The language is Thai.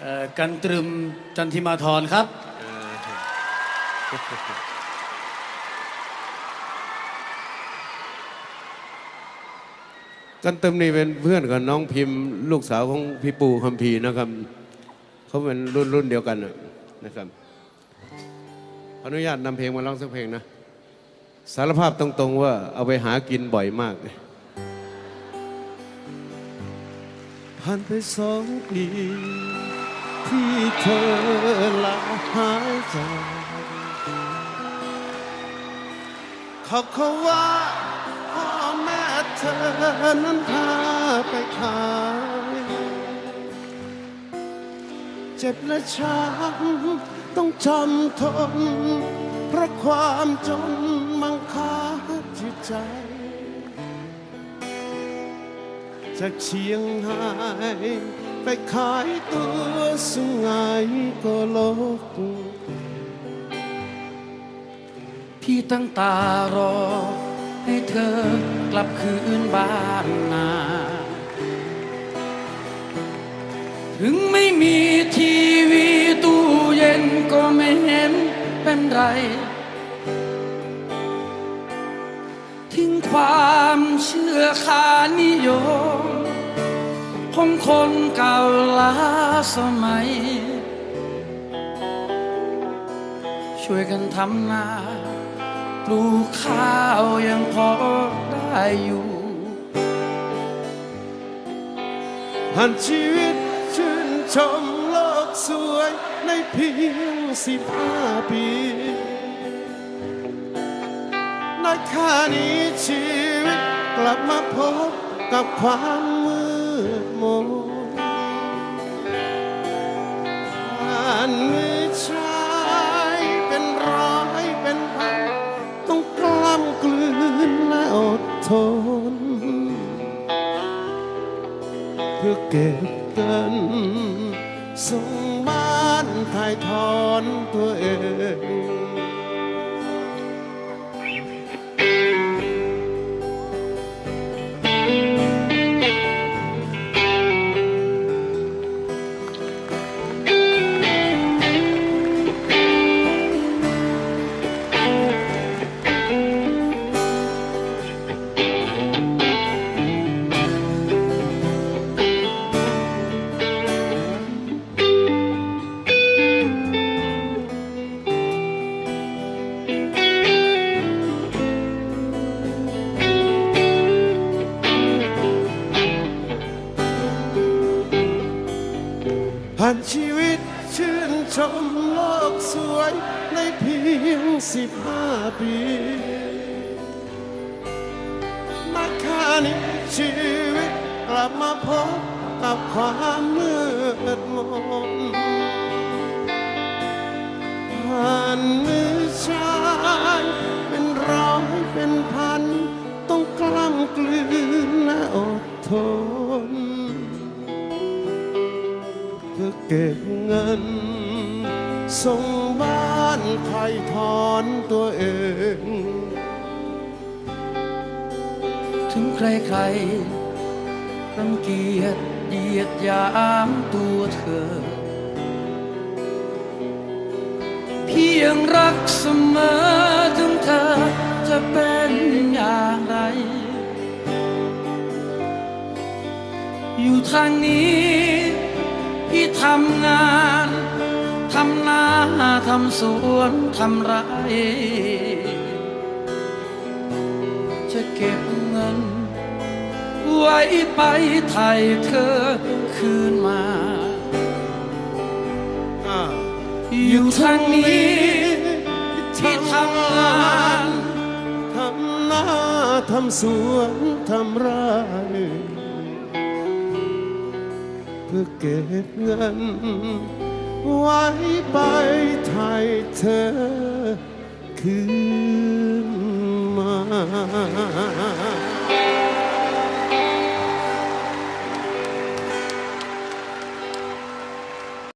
เอ่อกันตรึมจันทิมาธรครับ กันเติมนี่เป็นเพื่อนกับน้องพิมพ์ ลูกสาวของพี่ปูคัมพีร์นะครับเขาเป็นรุ่นรุ่นเดียวกันน่ะนะครับขออนุญาตนำเพลงมาร้องสักเพลงนะ สารภาพตรงๆว่าเอาไปหากินบ่อยมากผ่านไปสองปี ที่เธอละหายใจเขาเขาว่าพ่อแม่เธอนั้นพาไปขายเจ็บและช้ำต้องจำทน เพราะความจนมังคาจิตใจ จากเชียงรายไปขายตัวสุงไงก็ลกพี่ตั้งตารอ ให้เธอกลับคืนบ้านนา ถึงไม่มีทีวีตู้เย็นก็ไม่เห็นเป็นไร ทิ้งความเชื่อขานิยมของคนเก่าล้าสมัย ช่วยกันทำนาปลูกข้าวยังพอได้อยู่ผ่านชีวิตชื่นชมโลกสวยในเพียงสิบห้าปี ในค่านี้ชีวิตกลับมาพบกับความมืดมนผ่านมือชายเป็นร้อยเป็นพันต้องกล้ำกลืนและอดทน เพื่อเก็บเงินส่งบ้านถ่ายถอนตัวเอง ผ่านชีวิตชื่นชมโลกสวยในเพียงสิบห้าปีมาคานี้ชีวิตกลับมาพบกับความมืดมน เก็บเงิน ส่งบ้านไถ่ถอนตัวเอง ถึงใครๆรังเกียจเหยียดยามตัวเธอ พี่ยังรักเสมอถึงเธอจะเป็นอย่างไร อยู่ทางนี้ พี่ทำงานทำนาทำสวนทำไร จะเก็บเงิน ไว้ไปไทยเธอคืนมาอยู่ทางนี้ที่ทำงานทำนาทำสวนทำไร เพื่อเก็บเงิน ไว้ไปไทยเธอคืนมา